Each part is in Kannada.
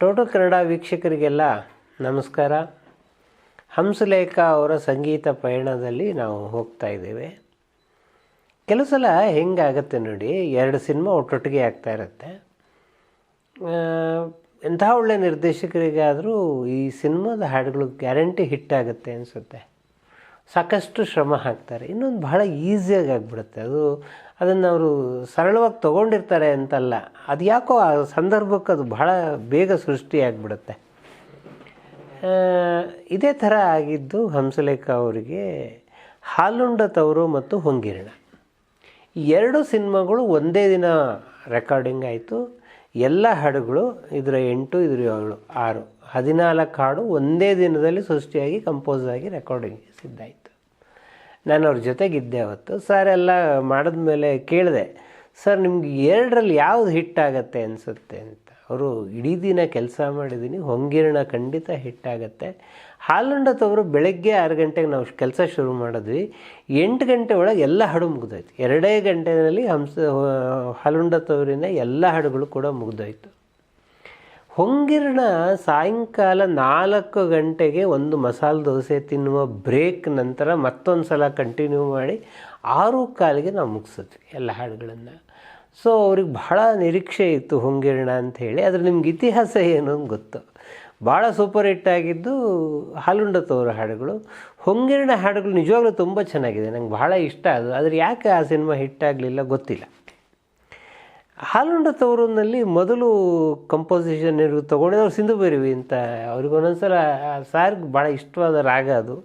ಟೋಟೋ ಕನ್ನಡ ವೀಕ್ಷಕರಿಗೆಲ್ಲ ನಮಸ್ಕಾರ. ಹಂಸಲೇಖ ಅವರ ಸಂಗೀತ ಪಯಣದಲ್ಲಿ ನಾವು ಹೋಗ್ತಾ ಇದ್ದೇವೆ. ಕೆಲವು ಸಲ ಹೆಂಗಾಗತ್ತೆ ನೋಡಿ, ಎರಡು ಸಿನಿಮಾ ಒಟ್ಟೊಟ್ಟಿಗೆ ಆಗ್ತಾ ಇರುತ್ತೆ. ಎಂಥ ಒಳ್ಳೆ ನಿರ್ದೇಶಕರಿಗಾದರೂ ಈ ಸಿನಿಮಾದ ಹಾಡುಗಳು ಗ್ಯಾರಂಟಿ ಹಿಟ್ ಆಗುತ್ತೆ ಅನಿಸುತ್ತೆ. ಸಾಕಷ್ಟು ಶ್ರಮ ಹಾಕ್ತಾರೆ. ಇನ್ನೊಂದು ಬಹಳ ಈಸಿಯಾಗಿ ಆಗಿಬಿಡುತ್ತೆ. ಅದು ಅದನ್ನು ಅವರು ಸರಳವಾಗಿ ತೊಗೊಂಡಿರ್ತಾರೆ ಅಂತಲ್ಲ. ಅದು ಯಾಕೋ ಆ ಸಂದರ್ಭಕ್ಕೆ ಅದು ಬಹಳ ಬೇಗ ಸೃಷ್ಟಿಯಾಗ್ಬಿಡುತ್ತೆ ಇದೇ ಥರ ಆಗಿದ್ದು ಹಂಸಲೇಖ ಅವರಿಗೆ ಹಾಲುಂಡ ತವರು ಮತ್ತು ಹೊಂಗಿರಣ. ಎರಡು ಸಿನಿಮಾಗಳು ಒಂದೇ ದಿನ ರೆಕಾರ್ಡಿಂಗ್ ಆಯಿತು. ಎಲ್ಲ ಹಾಡುಗಳು ಇದರ ಎಂಟು, ಇದರ ಏಳು, ಆರು. ಹದಿನಾಲ್ಕು ಹಾಡು ಒಂದೇ ದಿನದಲ್ಲಿ ಸೃಷ್ಟಿಯಾಗಿ ಕಂಪೋಸ್ ಆಗಿ ರೆಕಾರ್ಡಿಂಗ್ ಸಿದ್ಧಾಯಿತು ನಾನು ಅವ್ರ ಜೊತೆಗಿದ್ದೆ ಅವತ್ತು. ಸರ್ ಎಲ್ಲ ಮಾಡಿದ್ಮೇಲೆ ಕೇಳಿದೆ ಸರ್ ನಿಮ್ಗೆ ಎರಡರಲ್ಲಿ ಯಾವುದು ಹಿಟ್ ಆಗತ್ತೆ ಅನಿಸುತ್ತೆ ಅಂತ? ಅವರು, ಇಡೀ ದಿನ ಕೆಲಸ ಮಾಡಿದ್ದೀನಿ ಹೊಂಗಿರಣ ಖಂಡಿತ ಹಿಟ್ ಹಾಲುಂಡ ತವರು ಬೆಳಗ್ಗೆ ಆರು ಗಂಟೆಗೆ ನಾವು ಕೆಲಸ ಶುರು ಮಾಡಿದ್ವಿ. ಎಂಟು ಗಂಟೆ ಒಳಗೆ ಎಲ್ಲ ಹಾಡು ಮುಗಿದೋಯ್ತು. ಎರಡೇ ಗಂಟೆಯಲ್ಲಿ ಹಂಸ ಹಾಲುಂಡತವರಿನ ಎಲ್ಲ ಹಾಡುಗಳು ಕೂಡ ಮುಗಿದೋಯ್ತು. ಹೊಂಗಿರಣ ಸಾಯಂಕಾಲ ನಾಲ್ಕು ಗಂಟೆಗೆ ಒಂದು ಮಸಾಲೆ ದೋಸೆ ತಿನ್ನುವ ಬ್ರೇಕ್ ನಂತರ ಮತ್ತೊಂದು ಸಲ ಕಂಟಿನ್ಯೂ ಮಾಡಿ ಆರು ಕಾಲಿಗೆ ನಾವು ಮುಗಿಸಿದ್ವಿ ಎಲ್ಲ ಹಾಡುಗಳನ್ನು. ಸೊ ಅವ್ರಿಗೆ ಬಹಳ ನಿರೀಕ್ಷೆ ಇತ್ತು ಹೊಂಗಿರ್ಣ ಅಂತ ಹೇಳಿ. ಆದರೆ ನಿಮ್ಗೆ ಇತಿಹಾಸ ಏನು ಗೊತ್ತು. ಭಾಳ ಸೂಪರ್ ಹಿಟ್ ಆಗಿದ್ದು ಹಾಲುಂಡತವರ ಹಾಡುಗಳು. ಹೊಂಗಿರಣ ಹಾಡುಗಳು ನಿಜವಾಗ್ಲೂ ತುಂಬ ಚೆನ್ನಾಗಿದೆ. ನಂಗೆ ಬಹಳ ಇಷ್ಟ. ಅದು, ಆದರೆ ಯಾಕೆ ಆ ಸಿನಿಮಾ ಹಿಟ್ ಆಗಲಿಲ್ಲ ಗೊತ್ತಿಲ್ಲ. ಹಾಲುಂಡ ತವರೂರಿನಲ್ಲಿ ಮೊದಲು ಕಂಪೋಸಿಷನ್ ಇರು ತೊಗೊಂಡಿದ್ದವ್ರು ಸಿಂಧು ಭೈರವಿ ಅಂತ. ಅವ್ರಿಗೆ ಒಂದೊಂದ್ಸಲ ಸಾರ್ಗೆ ಭಾಳ ಇಷ್ಟವಾದ ರಾಗ ಅದು.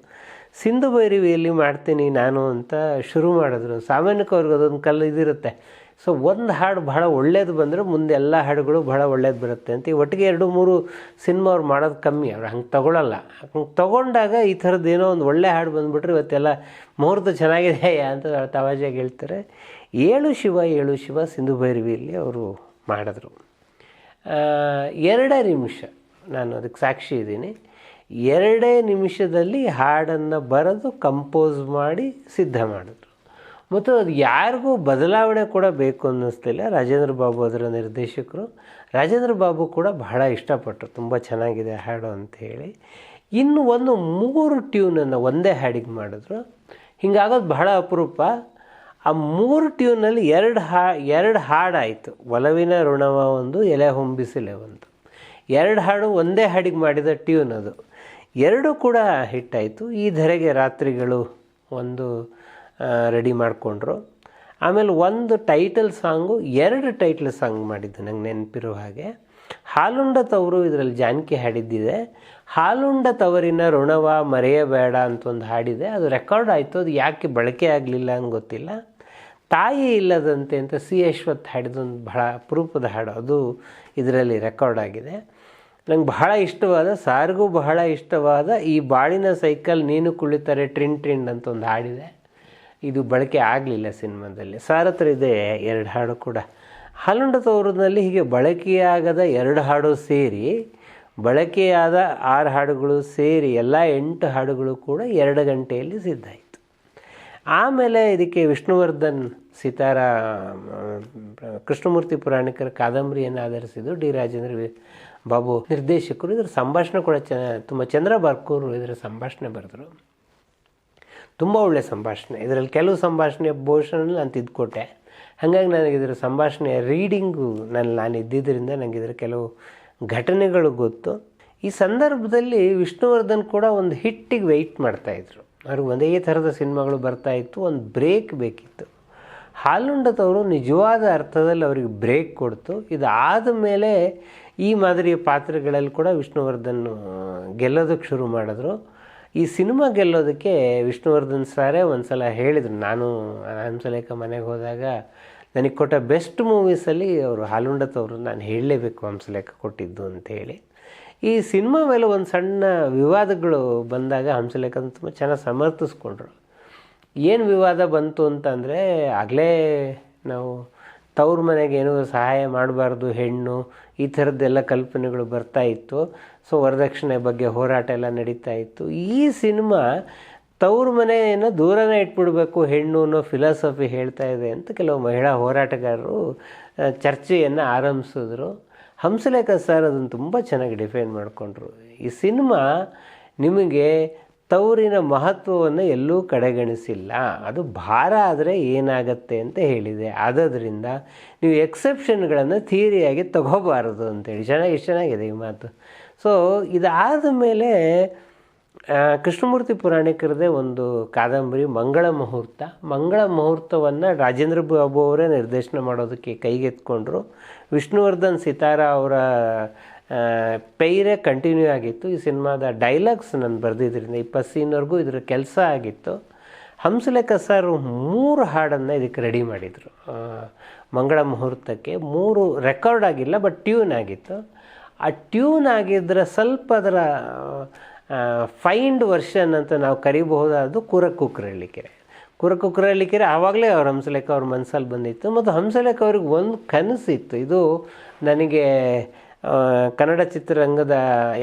ಸಿಂಧು ಭೈರವಿಯಲ್ಲಿ ಮಾಡ್ತೀನಿ ನಾನು ಅಂತ ಶುರು ಮಾಡಿದ್ರು. ಸಾಮಾನ್ಯಕ್ಕೆ ಅವ್ರಿಗೆ ಅದೊಂದು ಕಲ್ಲು ಇದಿರುತ್ತೆ. ಸೊ ಒಂದು ಹಾಡು ಬಹಳ ಒಳ್ಳೇದು ಬಂದರೆ ಮುಂದೆ ಎಲ್ಲ ಹಾಡುಗಳು ಬಹಳ ಒಳ್ಳೇದು ಬರುತ್ತೆ ಅಂತ. ಒಟ್ಟಿಗೆ ಎರಡು ಮೂರು ಸಿನಿಮಾ ಅವ್ರು ಮಾಡೋದು ಕಮ್ಮಿ. ಅವ್ರು ಹಂಗೆ ತೊಗೊಳಲ್ಲ. ಹಂಗೆ ತೊಗೊಂಡಾಗ ಈ ಥರದ್ದು ಏನೋ ಒಂದು ಒಳ್ಳೆ ಹಾಡು ಬಂದುಬಿಟ್ರೆ ಇವತ್ತೆಲ್ಲ ಮುಹೂರ್ತ ಚೆನ್ನಾಗಿದೆ ಅಂತ ತವಾಜಾಗಿ ಹೇಳ್ತಾರೆ. ಏಳು ಶಿವ ಏಳು ಶಿವ ಸಿಂಧು ಭೈರವಿಯಲ್ಲಿ ಅವರು ಮಾಡಿದ್ರು. ಎರಡೇ ನಿಮಿಷ ನಾನು ಅದಕ್ಕೆ ಸಾಕ್ಷಿ ಇದ್ದೀನಿ. ಎರಡೇ ನಿಮಿಷದಲ್ಲಿ ಹಾಡನ್ನು ಬರೆದು ಕಂಪೋಸ್ ಮಾಡಿ ಸಿದ್ಧ ಮಾಡಿದ್ರು. ಮತ್ತು ಅದು ಯಾರಿಗೂ ಬದಲಾವಣೆ ಕೂಡ ಬೇಕು ಅನ್ನಿಸ್ತಿಲ್ಲ ರಾಜೇಂದ್ರ ಬಾಬು ಅದರ ನಿರ್ದೇಶಕರು. ರಾಜೇಂದ್ರ ಬಾಬು ಕೂಡ ಬಹಳ ಇಷ್ಟಪಟ್ಟರು. ತುಂಬ ಚೆನ್ನಾಗಿದೆ ಹಾಡು ಅಂತ ಹೇಳಿ. ಇನ್ನು ಒಂದು ಮೂರು ಟ್ಯೂನನ್ನು ಒಂದೇ ಹಾಡಿಗೆ ಮಾಡಿದ್ರು. ಹಿಂಗಾಗೋದು ಬಹಳ ಅಪರೂಪ. ಆ ಮೂರು ಟ್ಯೂನಲ್ಲಿ ಎರಡು ಹಾ, ಎರಡು ಹಾಡಾಯಿತು ಒಲವಿನ ಋಣವ ಒಂದು, ಎಲೆ ಹೊಂಬಿಸಿಲೆ ಒಂದು. ಎರಡು ಹಾಡು ಒಂದೇ ಹಾಡಿಗೆ ಮಾಡಿದ ಟ್ಯೂನ್ ಅದು. ಎರಡೂ ಕೂಡ ಹಿಟ್ಟಾಯಿತು ಈ ಧರೆಗೆ ರಾತ್ರಿಗಳು ಒಂದು ರೆಡಿ ಮಾಡಿಕೊಂಡ್ರು. ಆಮೇಲೆ ಒಂದು ಟೈಟಲ್ ಸಾಂಗು, ಎರಡು ಟೈಟಲ್ ಸಾಂಗ್ ಮಾಡಿದ್ದು ನಂಗೆ ನೆನಪಿರೋ ಹಾಗೆ. ಹಾಲುಂಡ ತವರು ಇದರಲ್ಲಿ ಜಾನಕಿ ಹಾಡಿದ್ದಿದೆ. ಹಾಲುಂಡ ತವರಿನ ಋಣವ ಮರೆಯಬೇಡ ಅಂತ ಒಂದು ಹಾಡಿದೆ. ಅದು ರೆಕಾರ್ಡ್ ಆಯಿತು. ಅದು ಯಾಕೆ ಬಳಕೆ ಆಗಲಿಲ್ಲ ಅಂತ ಗೊತ್ತಿಲ್ಲ. ತಾಯಿ ಇಲ್ಲದಂತೆ ಅಂತ ಸಿ ಅಶ್ವಥ್ ಹಾಡಿದೊಂದು ಬಹಳ ಅಪರೂಪದ ಹಾಡು. ಅದು ಇದರಲ್ಲಿ ರೆಕಾರ್ಡ್ ಆಗಿದೆ. ನಂಗೆ ಬಹಳ ಇಷ್ಟವಾದ, ಸಾರಿಗೂ ಬಹಳ ಇಷ್ಟವಾದ ಈ ಬಾಳಿನ ಸೈಕಲ್ ನೀನು ಕುಳಿತಾರೆ ಟ್ರಿನ್ ಟ್ರಿನ್ ಅಂತ ಒಂದು ಹಾಡಿದೆ. ಇದು ಬಳಕೆ ಆಗಲಿಲ್ಲ ಸಿನಿಮಾದಲ್ಲಿ. ಸಾರ್ ಹತ್ರ ಇದೆ ಎರಡು ಹಾಡು ಕೂಡ. ಹಾಲುಂಡ ತವರದಲ್ಲಿ ಹೀಗೆ ಬಳಕೆಯಾಗದ ಎರಡು ಹಾಡು ಸೇರಿ ಬಳಕೆಯಾದ ಆರು ಹಾಡುಗಳು ಸೇರಿ ಎಲ್ಲ ಎಂಟು ಹಾಡುಗಳು ಕೂಡ ಎರಡು ಗಂಟೆಯಲ್ಲಿ ಸಿದ್ಧ ಆಯಿತು. ಆಮೇಲೆ ಇದಕ್ಕೆ ವಿಷ್ಣುವರ್ಧನ್ ಸಿತಾರ ಕೃಷ್ಣಮೂರ್ತಿ ಪುರಾಣಿಕರ ಕಾದಂಬರಿಯನ್ನು ಆಧರಿಸಿದ್ದು ಡಿ ರಾಜೇಂದ್ರ ಬಾಬು ನಿರ್ದೇಶಕರು. ಇದರ ಸಂಭಾಷಣೆ ಕೂಡ ಚೆನ್ನ ತುಂಬ ಚಂದ್ರ ಬರ್ಕೂರು ಇದರ ಸಂಭಾಷಣೆ ಬರೆದರು. ತುಂಬ ಒಳ್ಳೆಯ ಸಂಭಾಷಣೆ. ಇದರಲ್ಲಿ ಕೆಲವು ಸಂಭಾಷಣೆ ಬಹುಶಃ ನಾನು ತಿದ್ದುಕೊಟ್ಟೆ ಹಾಗಾಗಿ ನನಗೆ ಇದರ ಸಂಭಾಷಣೆಯ ರೀಡಿಂಗು ನಾನು ನಾನು ಇದ್ದಿದ್ದರಿಂದ ನನಗೆ ಇದರ ಕೆಲವು ಘಟನೆಗಳು ಗೊತ್ತು. ಈ ಸಂದರ್ಭದಲ್ಲಿ ವಿಷ್ಣುವರ್ಧನ್ ಕೂಡ ಒಂದು ಹಿಟ್ಟಿಗೆ ವೆಯ್ಟ್ ಮಾಡ್ತಾಯಿದ್ರು ಅವ್ರಿಗೆ ಒಂದೇ ಥರದ ಸಿನಿಮಾಗಳು ಬರ್ತಾ ಇತ್ತು, ಒಂದು ಬ್ರೇಕ್ ಬೇಕಿತ್ತು. ಹಾಲುಂಡದವರು ನಿಜವಾದ ಅರ್ಥದಲ್ಲಿ ಅವರಿಗೆ ಬ್ರೇಕ್ ಕೊಡ್ತು. ಇದಾದ ಮೇಲೆ ಈ ಮಾದರಿಯ ಪಾತ್ರಗಳಲ್ಲಿ ಕೂಡ ವಿಷ್ಣುವರ್ಧನ್ ಗೆಲ್ಲೋದಕ್ಕೆ ಶುರು ಮಾಡಿದ್ರು. ಈ ಸಿನಿಮಾ ಗೆಲ್ಲೋದಕ್ಕೆ ವಿಷ್ಣುವರ್ಧನ್ ಸಾರೇ ಒಂದು ಸಲ ಹೇಳಿದರು. ನಾನು ಹಂಸಲೇಖ ಮನೆಗೆ ಹೋದಾಗ ನನಗೆ ಕೊಟ್ಟ ಬೆಸ್ಟ್ ಮೂವೀಸಲ್ಲಿ ಅವರು ಹಾಲುಂಡತವರು ನಾನು ಹೇಳಲೇಬೇಕು ಹಂಸಲೇಖ ಕೊಟ್ಟಿದ್ದು ಅಂಥೇಳಿ ಈ ಸಿನಿಮಾ ಮೇಲೆ ಒಂದು ಸಣ್ಣ ವಿವಾದಗಳು ಬಂದಾಗ ಹಂಸಲೇಖ ತುಂಬ ಚೆನ್ನಾಗಿ ಸಮರ್ಥಿಸ್ಕೊಂಡ್ರು. ಏನು ವಿವಾದ ಬಂತು ಅಂತಂದರೆ ಆಗಲೇ ನಾವು ತವ್ರ ಮನೆಗೆ ಏನೂ ಸಹಾಯ ಮಾಡಬಾರ್ದು ಹೆಣ್ಣು ಈ ಥರದ್ದೆಲ್ಲ ಕಲ್ಪನೆಗಳು ಬರ್ತಾ ಇತ್ತು. ಸೊ ವರದಕ್ಷಿಣೆ ಬಗ್ಗೆ ಹೋರಾಟ ಎಲ್ಲ ನಡೀತಾ ಇತ್ತು. ಈ ಸಿನಿಮಾ ತವ್ರ ಮನೆಯನ್ನು ದೂರನೇ ಇಟ್ಬಿಡ್ಬೇಕು, ಹೆಣ್ಣು ಅನ್ನೋ ಫಿಲಾಸಫಿ ಹೇಳ್ತಾ ಇದೆ ಅಂತ ಕೆಲವು ಮಹಿಳಾ ಹೋರಾಟಗಾರರು ಚರ್ಚೆಯನ್ನು ಆರಂಭಿಸಿದ್ರು. ಹಂಸಲೇಖ ಸರ್ ಅದನ್ನು ತುಂಬ ಚೆನ್ನಾಗಿ ಡಿಫೈನ್ ಮಾಡಿಕೊಂಡ್ರು. ಈ ಸಿನಿಮಾ ನಿಮಗೆ ತವರಿನ ಮಹತ್ವವನ್ನು ಎಲ್ಲೂ ಕಡೆಗಣಿಸಿಲ್ಲ. ಅದು ಭಾರ ಆದರೆ ಏನಾಗತ್ತೆ ಅಂತ ಹೇಳಿದೆ. ಆದ್ದರಿಂದ ನೀವು ಎಕ್ಸೆಪ್ಷನ್ಗಳನ್ನು ಥಿಯರಿಯಾಗಿ ತಗೋಬಾರದು ಅಂತೇಳಿ ಚೆನ್ನಾಗಿ ಎಷ್ಟು ಚೆನ್ನಾಗಿದೆ ಈ ಮಾತು. ಸೊ ಇದಾದ ಮೇಲೆ ಕೃಷ್ಣಮೂರ್ತಿ ಪುರಾಣಿಕರದೇ ಒಂದು ಕಾದಂಬರಿ ಮಂಗಳ ಮುಹೂರ್ತ. ಮಂಗಳ ಮುಹೂರ್ತವನ್ನು ರಾಜೇಂದ್ರ ಬಾಬು ಅವರೇ ನಿರ್ದೇಶನ ಮಾಡೋದಕ್ಕೆ ಕೈಗೆತ್ಕೊಂಡ್ರು ವಿಷ್ಣುವರ್ಧನ್ ಸಿತಾರ ಅವರ ಪೈರೇ ಕಂಟಿನ್ಯೂ ಆಗಿತ್ತು. ಈ ಸಿನಿಮಾದ ಡೈಲಾಗ್ಸ್ ನಾನು ಬರೆದಿದ್ದರಿಂದ ಇಪ್ಪತ್ತು ಸೀನ್ವರೆಗೂ ಇದರ ಕೆಲಸ ಆಗಿತ್ತು. ಹಂಸಲೇಖ ಸರ್ ಮೂರು ಹಾಡನ್ನು ಇದಕ್ಕೆ ರೆಡಿ ಮಾಡಿದರು. ಮಂಗಳ ಮುಹೂರ್ತಕ್ಕೆ ಮೂರು ರೆಕಾರ್ಡ್ ಆಗಿಲ್ಲ ಬಟ್ ಟ್ಯೂನ್ ಆಗಿತ್ತು. ಆ ಟ್ಯೂನ್ ಆಗಿದ್ದರೆ ಸ್ವಲ್ಪ ಅದರ ಫೈಂಡ್ ವರ್ಷನ್ ಅಂತ ನಾವು ಕರಿಬಹುದಾದ್ದು ಕೂರ ಕುರ ಕೂರ ಕುಕ್ರಳ್ಳಿಕೆರೆ ಆವಾಗಲೇ ಅವ್ರ ಹಂಸಲೇಖ ಅವ್ರ ಮನಸ್ಸಲ್ಲಿ ಬಂದಿತ್ತು ಮತ್ತು ಹಂಸಲೇಖ ಅವ್ರಿಗೆ ಒಂದು ಕನಸಿತ್ತು. ಇದು ನನಗೆ ಕನ್ನಡ ಚಿತ್ರರಂಗದ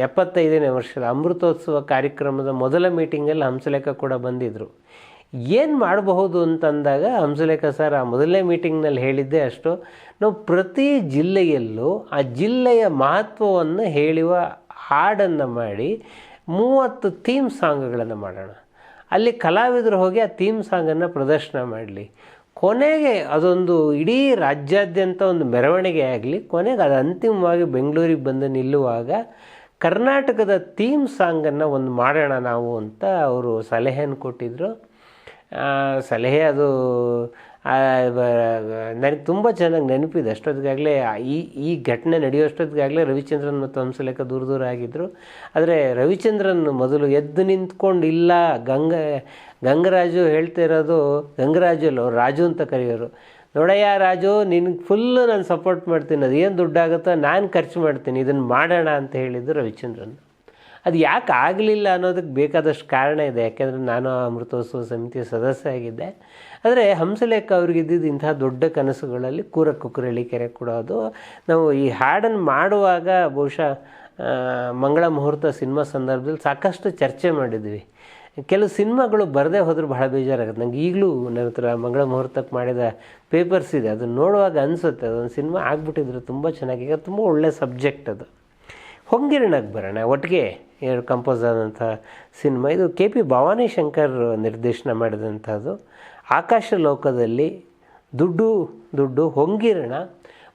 ಎಪ್ಪತ್ತೈದನೇ ವರ್ಷದ ಅಮೃತೋತ್ಸವ ಕಾರ್ಯಕ್ರಮದ ಮೊದಲ ಮೀಟಿಂಗಲ್ಲಿ ಹಂಸಲೇಖ ಕೂಡ ಬಂದಿದ್ದರು ಏನು ಮಾಡಬಹುದು ಅಂತಂದಾಗ ಹಂಸಲೇಖ ಸರ್ ಆ ಮೊದಲನೇ ಮೀಟಿಂಗ್ನಲ್ಲಿ ಹೇಳಿದ್ದೆ ಅಷ್ಟು. ನಾವು ಪ್ರತಿ ಜಿಲ್ಲೆಯಲ್ಲೂ ಆ ಜಿಲ್ಲೆಯ ಮಹತ್ವವನ್ನು ಹೇಳುವ ಹಾಡನ್ನು ಮಾಡಿ ಮೂವತ್ತು ಥೀಮ್ ಸಾಂಗ್ಗಳನ್ನು ಮಾಡೋಣ. ಅಲ್ಲಿ ಕಲಾವಿದರು ಹೋಗಿ ಆ ಥೀಮ್ ಸಾಂಗನ್ನು ಪ್ರದರ್ಶನ ಮಾಡಲಿ. ಕೊನೆಗೆ ಅದೊಂದು ಇಡೀ ರಾಜ್ಯಾದ್ಯಂತ ಒಂದು ಮೆರವಣಿಗೆ ಆಗಲಿ, ಕೊನೆಗೆ ಅದು ಅಂತಿಮವಾಗಿ ಬೆಂಗಳೂರಿಗೆ ಬಂದು ನಿಲ್ಲುವಾಗ ಕರ್ನಾಟಕದ ಥೀಮ್ ಸಾಂಗನ್ನು ಒಂದು ಮಾಡೋಣ ನಾವು ಅಂತ ಅವರು ಸಲಹೆಯನ್ನು ಕೊಟ್ಟಿದ್ದರು ಸಲಹೆ ಅದು ನನಗೆ ತುಂಬ ಚೆನ್ನಾಗಿ ನೆನಪಿದೆ. ಅಷ್ಟೊತ್ತಿಗಾಗಲೇ ಈ ಈ ಘಟನೆ ನಡೆಯೋಷ್ಟೊತ್ತಿಗಾಗಲೇ ರವಿಚಂದ್ರನ್ ಮತ್ತು ಹಂಸಲೇಖ ದೂರ ದೂರ ಆಗಿದ್ದರು ಆದರೆ ರವಿಚಂದ್ರನ್ ಮೊದಲು ಎದ್ದು ನಿಂತ್ಕೊಂಡು ಇಲ್ಲ ಗಂಗ, ಗಂಗರಾಜು ಹೇಳ್ತಾ ಇರೋದು, ಗಂಗರಾಜು ಅಲ್ಲ ರಾಜು ಅಂತ ಕರೆಯೋರು. ನೋಡಯ್ಯ ರಾಜು ನಿನಗೆ ಫುಲ್ಲು ನಾನು ಸಪೋರ್ಟ್ ಮಾಡ್ತೀನಿ. ಅದು ಏನು ದುಡ್ಡಾಗುತ್ತೋ ನಾನು ಖರ್ಚು ಮಾಡ್ತೀನಿ. ಇದನ್ನು ಮಾಡೋಣ ಅಂತ ಹೇಳಿದ್ದು ರವಿಚಂದ್ರನ್. ಅದು ಯಾಕೆ ಆಗಲಿಲ್ಲ ಅನ್ನೋದಕ್ಕೆ ಬೇಕಾದಷ್ಟು ಕಾರಣ ಇದೆ. ಯಾಕೆಂದರೆ ನಾನು ಅಮೃತೋತ್ಸವ ಸಮಿತಿಯ ಸದಸ್ಯ ಆಗಿದ್ದೆ. ಆದರೆ ಹಂಸಲೇಖ ಅವ್ರಿಗೆ ಇದ್ದಿದ್ದು ಇಂತಹ ದೊಡ್ಡ ಕನಸುಗಳಲ್ಲಿ ಕೂರ ಕುಕ್ಕರಳ್ಳಿ ಕೆರೆ ಕೊಡೋದು ನಾವು ಈ ಹಾಡನ್ನು ಮಾಡುವಾಗ ಬಹುಶಃ ಮಂಗಳ ಮುಹೂರ್ತ ಸಿನಿಮಾ ಸಂದರ್ಭದಲ್ಲಿ ಸಾಕಷ್ಟು ಚರ್ಚೆ ಮಾಡಿದ್ವಿ. ಕೆಲವು ಸಿನಿಮಾಗಳು ಬರದೇ ಹೋದರೂ ಬಹಳ ಬೇಜಾರಾಗುತ್ತೆ. ನಂಗೆ ಈಗಲೂ ನನ್ನ ಹತ್ರ ಮಂಗಳ ಮುಹೂರ್ತಕ್ಕೆ ಮಾಡಿದ ಪೇಪರ್ಸ್ ಇದೆ. ಅದನ್ನು ನೋಡುವಾಗ ಅನಿಸುತ್ತೆ, ಅದೊಂದು ಸಿನಿಮಾ ಆಗ್ಬಿಟ್ಟಿದ್ರೆ ತುಂಬ ಚೆನ್ನಾಗಿ, ಈಗ ತುಂಬ ಒಳ್ಳೆಯ ಸಬ್ಜೆಕ್ಟ್ ಅದು. ಹೊಂಗಿರಣಕ್ಕೆ ಬರೋಣ, ಒಟ್ಟಿಗೆ ಕಂಪೋಸ್ ಆದಂಥ ಸಿನಿಮಾ. ಇದು ಕೆ ಪಿ ಭವಾನಿ ಶಂಕರ್ ನಿರ್ದೇಶನ ಮಾಡಿದಂಥದ್ದು. ಆಕಾಶ ಲೋಕದಲ್ಲಿ ದುಡ್ಡು ದುಡ್ಡು, ಹೊಂಗಿರಣ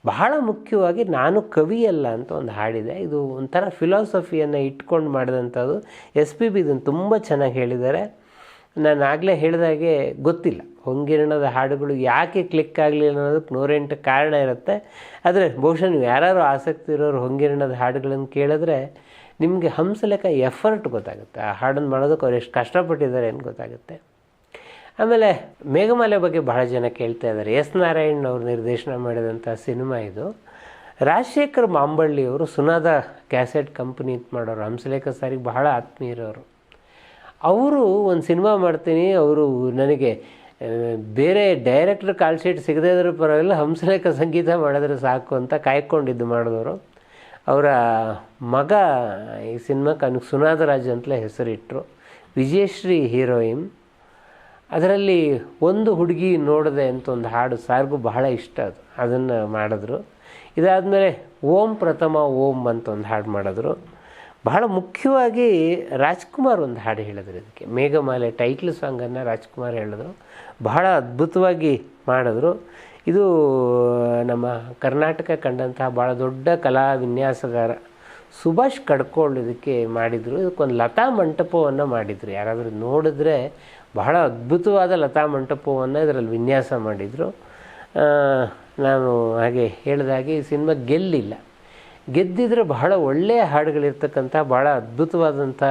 ಬಹಳ ಮುಖ್ಯವಾಗಿ ನಾನು ಕವಿಯಲ್ಲ ಅಂತ ಒಂದು ಹಾಡಿದೆ. ಇದು ಒಂಥರ ಫಿಲಾಸಫಿಯನ್ನು ಇಟ್ಕೊಂಡು ಮಾಡಿದಂಥದ್ದು. ಎಸ್ ಪಿ ಬಿ ಇದನ್ನು ತುಂಬ ಚೆನ್ನಾಗಿ ಹೇಳಿದ್ದಾರೆ. ನಾನು ಆಗಲೇ ಹೇಳಿದಾಗೆ ಗೊತ್ತಿಲ್ಲ. ಹೊಂಗಿರಣದ ಹಾಡುಗಳು ಯಾಕೆ ಕ್ಲಿಕ್ ಆಗಲಿಲ್ಲ ಅನ್ನೋದಕ್ಕೆ ನೂರೆಂಟು ಕಾರಣ ಇರುತ್ತೆ. ಆದರೆ ಬಹುಶಃ ನೀವು ಯಾರು ಆಸಕ್ತಿ ಇರೋರು ಹೊಂಗಿರಣದ ಹಾಡುಗಳನ್ನು ಕೇಳಿದ್ರೆ ನಿಮಗೆ ಹಂಸಲೇಖ ಎಫರ್ಟ್ ಗೊತ್ತಾಗುತ್ತೆ. ಆ ಹಾಡನ್ನು ಮಾಡೋದಕ್ಕೆ ಅವ್ರು ಎಷ್ಟು ಕಷ್ಟಪಟ್ಟಿದ್ದಾರೆ ಅಂತ ಗೊತ್ತಾಗುತ್ತೆ. ಆಮೇಲೆ ಮೇಘಮಾಲೆ ಬಗ್ಗೆ ಬಹಳ ಜನ ಕೇಳ್ತಾ ಇದ್ದಾರೆ. ಎಸ್ ನಾರಾಯಣ್ ಅವರು ನಿರ್ದೇಶನ ಮಾಡಿದಂಥ ಸಿನಿಮಾ ಇದು. ರಾಜಶೇಖರ್ ಮಾಂಬಳ್ಳಿಯವರು ಸುನಾದ ಕ್ಯಾಸೆಟ್ ಕಂಪ್ನಿ ಅಂತ ಮಾಡೋರು. ಹಂಸಲೇಖ ಸಾರಿಗೆ ಬಹಳ ಆತ್ಮೀಯರವರು. ಅವರು ಒಂದು ಸಿನಿಮಾ ಮಾಡ್ತೀನಿ, ಅವರು ನನಗೆ ಬೇರೆ ಡೈರೆಕ್ಟ್ರ್ ಕಾಲ್ ಶೀಟ್ ಸಿಗದೇ ಇದ್ರೂ ಪರವಾಗಿಲ್ಲ, ಹಂಸಲೇಖ ಸಂಗೀತ ಮಾಡಿದ್ರೆ ಸಾಕು ಅಂತ ಕಾಯ್ಕೊಂಡಿದ್ದು ಮಾಡಿದವರು. ಅವರ ಮಗ ಈ ಸಿನಿಮಾಕ್ಕೆ ಸುನಾದ ಸುನಾದರಾಜ್ ಅಂತಲೇ ಹೆಸರಿಟ್ಟರು ವಿಜಯಶ್ರೀ ಹೀರೋಯಿನ್. ಅದರಲ್ಲಿ ಒಂದು ಹುಡುಗಿ ನೋಡಿದೆ ಅಂತ ಒಂದು ಹಾಡು ಸಾರ್ಗೂ ಬಹಳ ಇಷ್ಟ ಅದು. ಅದನ್ನು ಮಾಡಿದ್ರು. ಇದಾದಮೇಲೆ ಓಂ ಪ್ರಥಮ ಓಂ ಅಂತ ಒಂದು ಹಾಡು ಮಾಡಿದ್ರು. ಬಹಳ ಮುಖ್ಯವಾಗಿ ರಾಜ್ಕುಮಾರ್ ಒಂದು ಹಾಡು ಹೇಳಿದ್ರು ಇದಕ್ಕೆ. ಮೇಘಮಾಲೆ ಟೈಟ್ಲ್ ಸಾಂಗನ್ನು ರಾಜ್ಕುಮಾರ್ ಹೇಳಿದ್ರು. ಬಹಳ ಅದ್ಭುತವಾಗಿ ಮಾಡಿದ್ರು. ಇದು ನಮ್ಮ ಕರ್ನಾಟಕ ಕಂಡಂತಹ ಭಾಳ ದೊಡ್ಡ ಕಲಾ ವಿನ್ಯಾಸಗಾರ ಸುಭಾಷ್ ಕಡ್ಕೊಳ್ಳೋದಕ್ಕೆ ಮಾಡಿದರು. ಇದಕ್ಕೊಂದು ಲತಾ ಮಂಟಪವನ್ನು ಮಾಡಿದರು. ಯಾರಾದರೂ ನೋಡಿದ್ರೆ ಬಹಳ ಅದ್ಭುತವಾದ ಲತಾ ಮಂಟಪವನ್ನು ಇದರಲ್ಲಿ ವಿನ್ಯಾಸ ಮಾಡಿದರು. ನಾನು ಹಾಗೆ ಹೇಳಿದಾಗೆ ಈ ಸಿನಿಮಾ ಗೆಲ್ಲಿಲ್ಲ. ಗೆದ್ದಿದ್ರೆ ಬಹಳ ಒಳ್ಳೆಯ ಹಾಡುಗಳಿರ್ತಕ್ಕಂಥ ಭಾಳ ಅದ್ಭುತವಾದಂಥ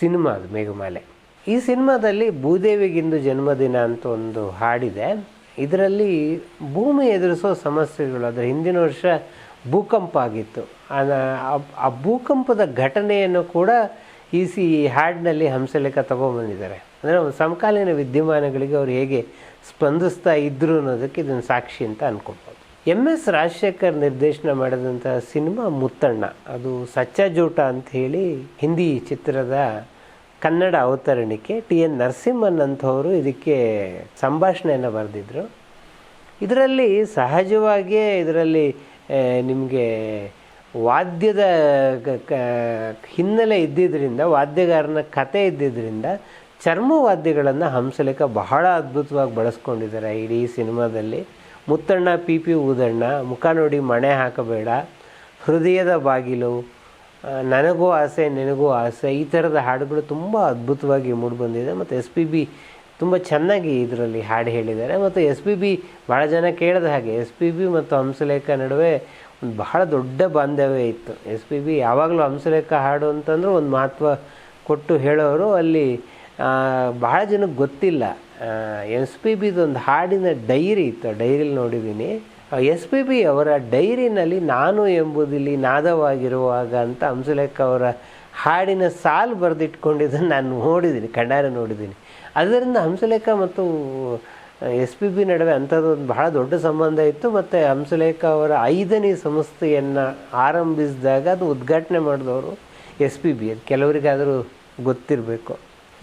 ಸಿನಿಮಾ ಅದು ಮೇಘಮಾಲೆ. ಈ ಸಿನಿಮಾದಲ್ಲಿ ಭೂದೇವಿಗಿಂದು ಜನ್ಮದಿನ ಅಂತ ಒಂದು ಹಾಡಿದೆ. ಇದರಲ್ಲಿ ಭೂಮಿ ಎದುರಿಸೋ ಸಮಸ್ಯೆಗಳು, ಅದರ ಹಿಂದಿನ ವರ್ಷ ಭೂಕಂಪ ಆಗಿತ್ತು. ಆ- ಭೂಕಂಪದ ಘಟನೆಯನ್ನು ಕೂಡ ಈ ಸಿ ಹಾಡಿನಲ್ಲಿ ಹಂಸಲೇಖ ತಗೊಂಬಂದಿದ್ದಾರೆ. ಅಂದರೆ ಸಮಕಾಲೀನ ವಿದ್ಯಮಾನಗಳಿಗೆ ಅವರು ಹೇಗೆ ಸ್ಪಂದಿಸ್ತಾ ಇದ್ರು ಅನ್ನೋದಕ್ಕೆ ಇದನ್ನು ಸಾಕ್ಷಿ ಅಂತ ಅನ್ಕೊಬೋದು. ಎಂ ಎಸ್ ರಾಜಶೇಖರ್ ನಿರ್ದೇಶನ ಮಾಡಿದಂಥ ಸಿನಿಮಾ ಮುತ್ತಣ್ಣ, ಅದು ಸಚ್ಚ ಜೂಟ ಅಂತ ಹೇಳಿ ಹಿಂದಿ ಚಿತ್ರದ ಕನ್ನಡ ಅವತರಣಿಕೆ. ಟಿ ಎನ್ ನರಸಿಂಹನ್ ಅಂಥವರು ಇದಕ್ಕೆ ಸಂಭಾಷಣೆಯನ್ನು ಬರೆದಿದ್ದರು ಇದರಲ್ಲಿ ಸಹಜವಾಗಿಯೇ ಇದರಲ್ಲಿ ನಿಮಗೆ ವಾದ್ಯದ ಹಿನ್ನೆಲೆ ಇದ್ದಿದ್ದರಿಂದ ವಾದ್ಯಗಾರನ ಕತೆ ಇದ್ದಿದ್ದರಿಂದ ಚರ್ಮವಾದ್ಯಗಳನ್ನು ಹಂಸಲೇಖ ಬಹಳ ಅದ್ಭುತವಾಗಿ ಬಳಸ್ಕೊಂಡಿದ್ದಾರೆ. ಇಡೀ ಸಿನಿಮಾದಲ್ಲಿ ಮುತ್ತಣ್ಣ, ಪಿ ಪಿ, ಊದಣ್ಣ, ಮುಖ ನೋಡಿ ಮಣೆ ಹಾಕಬೇಡ, ಹೃದಯದ ಬಾಗಿಲು ನನಗೂ ಆಸೆ, ನಿನಗೂ ಆಸೆ, ಈ ಥರದ ಹಾಡುಗಳು ತುಂಬ ಅದ್ಭುತವಾಗಿ ಮೂಡಿಬಂದಿದೆ ಮತ್ತು ಎಸ್ ಪಿ ಬಿ ತುಂಬ ಚೆನ್ನಾಗಿ ಇದರಲ್ಲಿ ಹಾಡು ಹೇಳಿದ್ದಾರೆ. ಮತ್ತು ಎಸ್ ಪಿ ಬಿ ಭಾಳ ಜನ ಕೇಳಿದ ಹಾಗೆ ಎಸ್ ಪಿ ಬಿ ಮತ್ತು ಹಂಸಲೇಖ ನಡುವೆ ಒಂದು ಬಹಳ ದೊಡ್ಡ ಬಾಂಧವ್ಯ ಇತ್ತು. ಎಸ್ ಪಿ ಬಿ ಯಾವಾಗಲೂ ಹಂಸಲೇಖ ಹಾಡು ಅಂತಂದ್ರೆ ಒಂದು ಮಹತ್ವ ಕೊಟ್ಟು ಹೇಳೋರು ಅಲ್ಲಿ ಬಹಳ ಜನಕ್ಕೆ ಗೊತ್ತಿಲ್ಲ. ಎಸ್ ಪಿ ಬಿದೊಂದು ಹಾಡಿನ ಡೈರಿ ಇತ್ತು ಡೈರಿಲಿ ನೋಡಿದ್ದೀನಿ. ಎಸ್ ಪಿ ಬಿ ಅವರ ಡೈರಿನಲ್ಲಿ ನಾನು ಎಂಬುದಿಲ್ಲಿ ನಾದವಾಗಿರುವಾಗ ಅಂತ ಹಂಸಲೇಖ ಅವರ ಹಾಡಿನ ಸಾಲು ಬರೆದಿಟ್ಕೊಂಡಿದ್ದನ್ನು ನಾನು ನೋಡಿದ್ದೀನಿ, ಕಣ್ಣಾರೆ ನೋಡಿದ್ದೀನಿ. ಅದರಿಂದ ಹಂಸಲೇಖ ಮತ್ತು ಎಸ್ ಪಿ ಬಿ ನಡುವೆ ಅಂಥದ್ದೊಂದು ಬಹಳ ದೊಡ್ಡ ಸಂಬಂಧ ಇತ್ತು. ಮತ್ತು ಹಂಸಲೇಖ ಅವರ ಐದನೇ ಸಂಸ್ಥೆಯನ್ನು ಆರಂಭಿಸಿದಾಗ ಅದು ಉದ್ಘಾಟನೆ ಮಾಡಿದವರು ಎಸ್ ಪಿ ಬಿ. ಕೆಲವರಿಗಾದರೂ ಗೊತ್ತಿರಬೇಕು.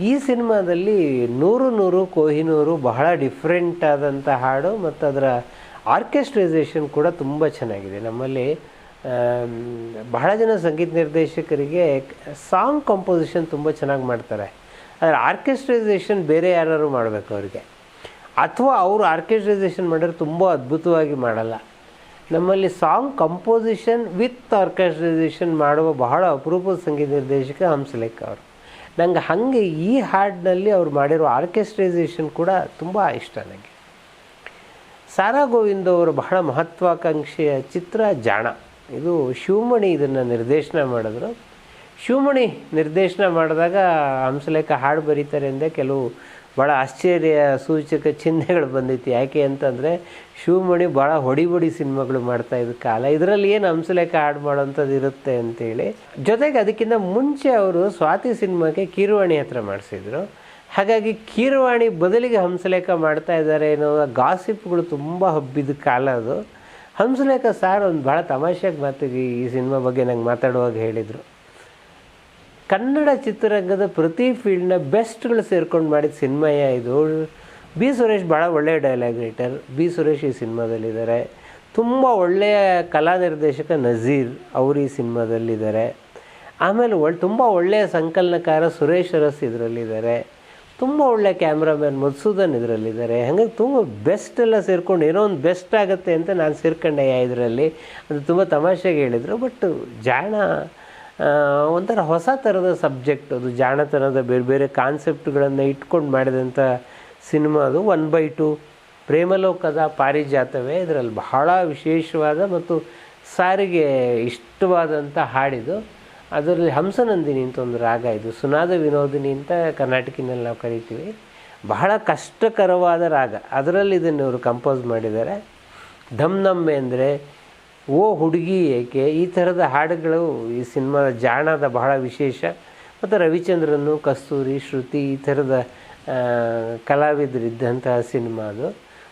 ಈ ಸಿನಿಮಾದಲ್ಲಿ ನೂರು ನೂರು ಕೋಹಿನೂರು ಬಹಳ ಡಿಫ್ರೆಂಟ್ ಆದಂಥ ಹಾಡು ಮತ್ತು ಅದರ ಆರ್ಕೆಸ್ಟ್ರೈಸೇಷನ್ ಕೂಡ ತುಂಬ ಚೆನ್ನಾಗಿದೆ. ನಮ್ಮಲ್ಲಿ ಬಹಳ ಜನ ಸಂಗೀತ ನಿರ್ದೇಶಕರಿಗೆ ಸಾಂಗ್ ಕಂಪೋಸಿಷನ್ ತುಂಬ ಚೆನ್ನಾಗಿ ಮಾಡ್ತಾರೆ. ಆದರೆ ಆರ್ಕೆಸ್ಟ್ರೈಸೇಷನ್ ಬೇರೆ ಯಾರು ಮಾಡಬೇಕು ಅವರಿಗೆ. ಅಥವಾ ಅವರು ಆರ್ಕೆಸ್ಟ್ರೈಸೇಷನ್ ಮಾಡಿದ್ರೆ ತುಂಬ ಅದ್ಭುತವಾಗಿ ಮಾಡಲ್ಲ. ನಮ್ಮಲ್ಲಿ ಸಾಂಗ್ ಕಂಪೋಸಿಷನ್ ವಿತ್ ಆರ್ಕೆಸ್ಟ್ರೈಸೇಷನ್ ಮಾಡುವ ಬಹಳ ಅಪರೂಪದ ಸಂಗೀತ ನಿರ್ದೇಶಕ ಹಂಸಲೇಖ ಅವರು. ನಂಗೆ ಹಾಗೆ ಈ ಹಾಡಿನಲ್ಲಿ ಅವ್ರು ಮಾಡಿರೋ ಆರ್ಕೆಸ್ಟ್ರೈಸೇಷನ್ ಕೂಡ ತುಂಬ ಇಷ್ಟ ನನಗೆ. ಸಾರಾ ಗೋವಿಂದ್ ಅವರು ಬಹಳ ಮಹತ್ವಾಕಾಂಕ್ಷೆಯ ಚಿತ್ರ ಜಾಣ. ಇದು ಶಿವಮಣಿ ಇದನ್ನು ನಿರ್ದೇಶನ ಮಾಡಿದ್ರು. ಶಿವಮಣಿ ನಿರ್ದೇಶನ ಮಾಡಿದಾಗ ಹಂಸಲೇಖ ಹಾಡು ಬರೀತಾರೆ ಅಂದೇ ಕೆಲವು ಭಾಳ ಆಶ್ಚರ್ಯ ಸೂಚಕ ಚಿಹ್ನೆಗಳು ಬಂದೈತಿ. ಯಾಕೆ ಅಂತಂದರೆ ಶಿವಮಣಿ ಭಾಳ ಹೊಡಿ ಹೊಡಿ ಸಿನಿಮಾಗಳು ಮಾಡ್ತಾ ಇದ್ದ ಕಾಲ. ಇದರಲ್ಲಿ ಏನು ಹಂಸಲೇಖ ಹಾಡು ಮಾಡೋಂಥದ್ದು ಇರುತ್ತೆ ಅಂತೇಳಿ. ಜೊತೆಗೆ ಅದಕ್ಕಿಂತ ಮುಂಚೆ ಅವರು ಸ್ವಾತಿ ಸಿನಿಮಾಗೆ ಕೀರುವಾಣಿ ಹತ್ರ ಮಾಡಿಸಿದ್ರು. ಹಾಗಾಗಿ ಕಿರುವಾಣಿ ಬದಲಿಗೆ ಹಂಸಲೇಖ ಮಾಡ್ತಾ ಇದ್ದಾರೆ ಅನ್ನೋ ಗಾಸಿಪ್ಗಳು ತುಂಬ ಹಬ್ಬಿದ ಕಾಲ ಅದು. ಹಂಸಲೇಖ ಸಾರ್ ಒಂದು ಭಾಳ ತಮಾಷೆಗೆ ಮಾತಿಗೆ ಈ ಸಿನಿಮಾ ಬಗ್ಗೆ ನಂಗೆ ಮಾತಾಡುವಾಗ ಹೇಳಿದರು. ಕನ್ನಡ ಚಿತ್ರರಂಗದ ಪ್ರತಿ ಫೀಲ್ಡ್ನ ಬೆಸ್ಟ್ಗಳು ಸೇರ್ಕೊಂಡು ಮಾಡಿದ ಸಿನಿಮಾ ಇದು. ಬಿ ಸುರೇಶ್ ಭಾಳ ಒಳ್ಳೆಯ ಡೈಲಾಗ್ ರೈಟರ್ ಬಿ ಸುರೇಶ್ ಈ ಸಿನಿಮಾದಲ್ಲಿದ್ದಾರೆ. ತುಂಬ ಒಳ್ಳೆಯ ಕಲಾ ನಿರ್ದೇಶಕ ನಜೀರ್ ಅವರು ಈ ಸಿನಿಮಾದಲ್ಲಿದ್ದಾರೆ. ಆಮೇಲೆ ಒಳ್ಳೆ ತುಂಬ ಒಳ್ಳೆಯ ಸಂಕಲನಕಾರ ಸುರೇಶ್ ಅರಸ್ ಇದರಲ್ಲಿದ್ದಾರೆ. ತುಂಬ ಒಳ್ಳೆಯ ಕ್ಯಾಮ್ರಾಮ್ಯಾನ್ ಮಧುಸೂದನ್ ಇದರಲ್ಲಿದ್ದಾರೆ. ಹಾಗಾಗಿ ತುಂಬ ಬೆಸ್ಟ್ ಎಲ್ಲ ಸೇರ್ಕೊಂಡು ಏನೋ ಒಂದು ಬೆಸ್ಟ್ ಆಗುತ್ತೆ ಅಂತ ನಾನು ಸೇರ್ಕೊಂಡೆ ಇದರಲ್ಲಿ. ಅದು ತುಂಬ ತಮಾಷೆಗೆ ಹೇಳಿದರು. ಬಟ್ ಜಾಣ ಒಂಥರ ಹೊಸ ಥರದ ಸಬ್ಜೆಕ್ಟ್ ಅದು, ಜಾಣತನದ ಬೇರೆ ಬೇರೆ ಕಾನ್ಸೆಪ್ಟ್ಗಳನ್ನು ಇಟ್ಕೊಂಡು ಮಾಡಿದಂಥ ಸಿನಿಮಾ ಅದು. ಒನ್ ಬೈ ಟು ಪ್ರೇಮಲೋಕದ ಪಾರಿಜಾತವೇ ಇದರಲ್ಲಿ ಬಹಳ ವಿಶೇಷವಾದ ಮತ್ತು ಸಾರಿಗೆ ಇಷ್ಟವಾದಂಥ ಹಾಡಿದು. ಅದರಲ್ಲಿ ಹಂಸನಂದಿನಿ ಅಂತ ಒಂದು ರಾಗ ಇದು. ಸುನಾದ ವಿನೋದಿನಿ ಅಂತ ಕರ್ನಾಟಕಿನಲ್ಲಿ ನಾವು ಕರಿತೀವಿ. ಬಹಳ ಕಷ್ಟಕರವಾದ ರಾಗ. ಅದರಲ್ಲಿ ಇದನ್ನು ಇವರು ಕಂಪೋಸ್ ಮಾಡಿದ್ದಾರೆ. ಧಮ್ ನಮ್ಮೆ ಅಂದರೆ ಓ ಹುಡುಗಿ ಏಕೆ? ಈ ಥರದ ಹಾಡುಗಳು ಈ ಸಿನಿಮಾದ ಜಾಣದ ಬಹಳ ವಿಶೇಷ. ಮತ್ತು ರವಿಚಂದ್ರನು ಕಸ್ತೂರಿ, ಶ್ರುತಿ ಈ ಥರದ ಕಲಾವಿದರಿದ್ದಂತಹ ಸಿನಿಮಾ ಅದು.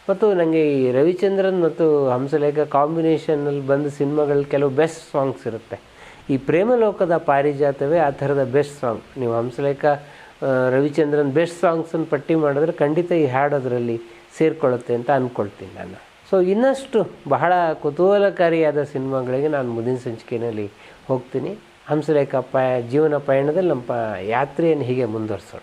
ಮತ್ತು ನನಗೆ ಈ ರವಿಚಂದ್ರನ್ ಮತ್ತು ಹಂಸಲೇಖ ಕಾಂಬಿನೇಷನಲ್ಲಿ ಬಂದ ಸಿನಿಮಾಗಳು ಕೆಲವು ಬೆಸ್ಟ್ ಸಾಂಗ್ಸ್ ಇರುತ್ತೆ. ಈ ಪ್ರೇಮಲೋಕದ ಪಾರಿಜಾತವೇ ಆ ಥರದ ಬೆಸ್ಟ್ ಸಾಂಗ್. ನೀವು ಹಂಸಲೇಖ ರವಿಚಂದ್ರನ್ ಬೆಸ್ಟ್ ಸಾಂಗ್ಸನ್ನು ಪಟ್ಟಿ ಮಾಡಿದ್ರೆ ಖಂಡಿತ ಈ ಹಾಡು ಅದರಲ್ಲಿ ಸೇರಿಕೊಳ್ಳುತ್ತೆ ಅಂತ ಅಂದ್ಕೊಳ್ತೀನಿ ನಾನು. ಸೊ ಇನ್ನಷ್ಟು ಬಹಳ ಕುತೂಹಲಕಾರಿಯಾದ ಸಿನಿಮಾಗಳಿಗೆ ನಾನು ಮುಂದಿನ ಸಂಚಿಕೆಯಲ್ಲಿ ಹೋಗ್ತೀನಿ. ಹಂಸಲೇಖ ಪ ಜೀವನ ಪಯಣದಲ್ಲಿ ನಮ್ಮ ಯಾತ್ರೆಯನ್ನು ಹೀಗೆ ಮುಂದುವರ್ಸೋಣ.